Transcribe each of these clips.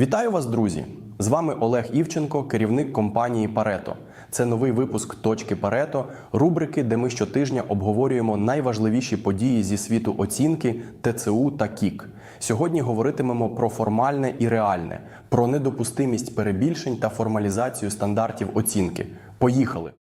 Вітаю вас, друзі! З вами Олег Івченко, керівник компанії Парето. Це новий випуск точки Парето, рубрики, де ми щотижня обговорюємо найважливіші події зі світу оцінки, ТЦУ та КІК. Сьогодні говоритимемо про формальне і реальне, про недопустимість перебільшень та формалізацію стандартів оцінки. Поїхали!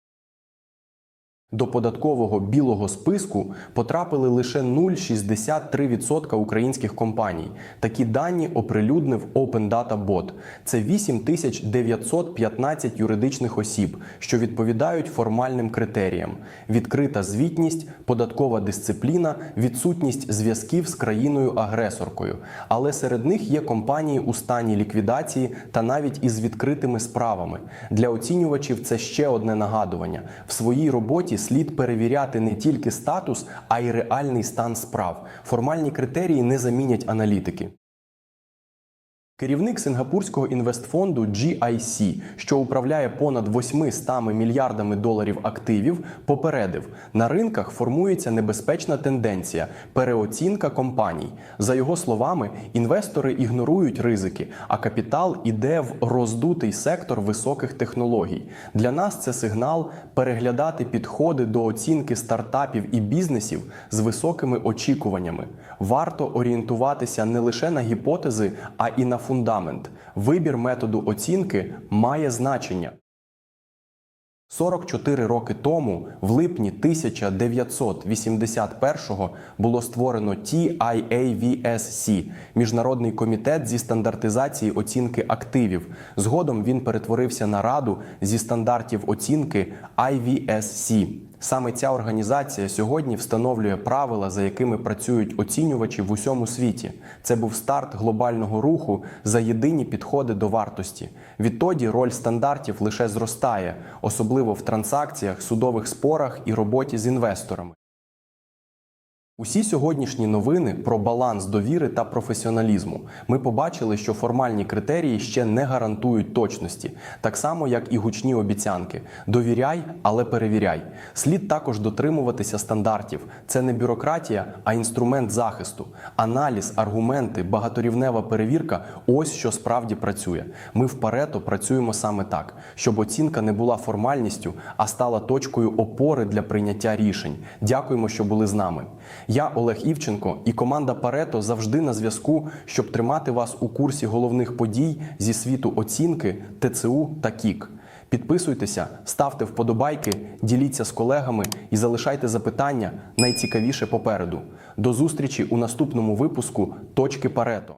До податкового білого списку потрапили лише 0,63% українських компаній. Такі дані оприлюднив Open Data Bot. Це 8915 юридичних осіб, що відповідають формальним критеріям: відкрита звітність, податкова дисципліна, відсутність зв'язків з країною-агресоркою. Але серед них є компанії у стані ліквідації та навіть із відкритими справами. Для оцінювачів це ще одне нагадування: в своїй роботі слід перевіряти не тільки статус, а й реальний стан справ. Формальні критерії не замінять аналітики. Керівник сингапурського інвестфонду GIC, що управляє понад 800 мільярдами доларів активів, попередив, на ринках формується небезпечна тенденція переоцінка компаній. За його словами, інвестори ігнорують ризики, а капітал іде в роздутий сектор високих технологій. Для нас це сигнал переглядати підходи до оцінки стартапів і бізнесів з високими очікуваннями. Варто орієнтуватися не лише на гіпотези, а і на фундамент. Вибір методу оцінки має значення. 44 роки тому, в липні 1981-го, було створено TIAVSC – Міжнародний комітет зі стандартизації оцінки активів. Згодом він перетворився на раду зі стандартів оцінки IVSC. Саме ця організація сьогодні встановлює правила, за якими працюють оцінювачі в усьому світі. Це був старт глобального руху за єдині підходи до вартості. Відтоді роль стандартів лише зростає, особливо в транзакціях, судових спорах і роботі з інвесторами. Усі сьогоднішні новини про баланс довіри та професіоналізму. Ми побачили, що формальні критерії ще не гарантують точності, так само як і гучні обіцянки. Довіряй, але перевіряй. Слід також дотримуватися стандартів. Це не бюрократія, а інструмент захисту. Аналіз, аргументи, багаторівнева перевірка ось що справді працює. Ми в Парето працюємо саме так, щоб оцінка не була формальністю, а стала точкою опори для прийняття рішень. Дякуємо, що були з нами. Я Олег Івченко і команда Парето завжди на зв'язку, щоб тримати вас у курсі головних подій зі світу оцінки, ТЦУ та КІК. Підписуйтеся, ставте вподобайки, діліться з колегами і залишайте запитання найцікавіше попереду. До зустрічі у наступному випуску Точки Парето.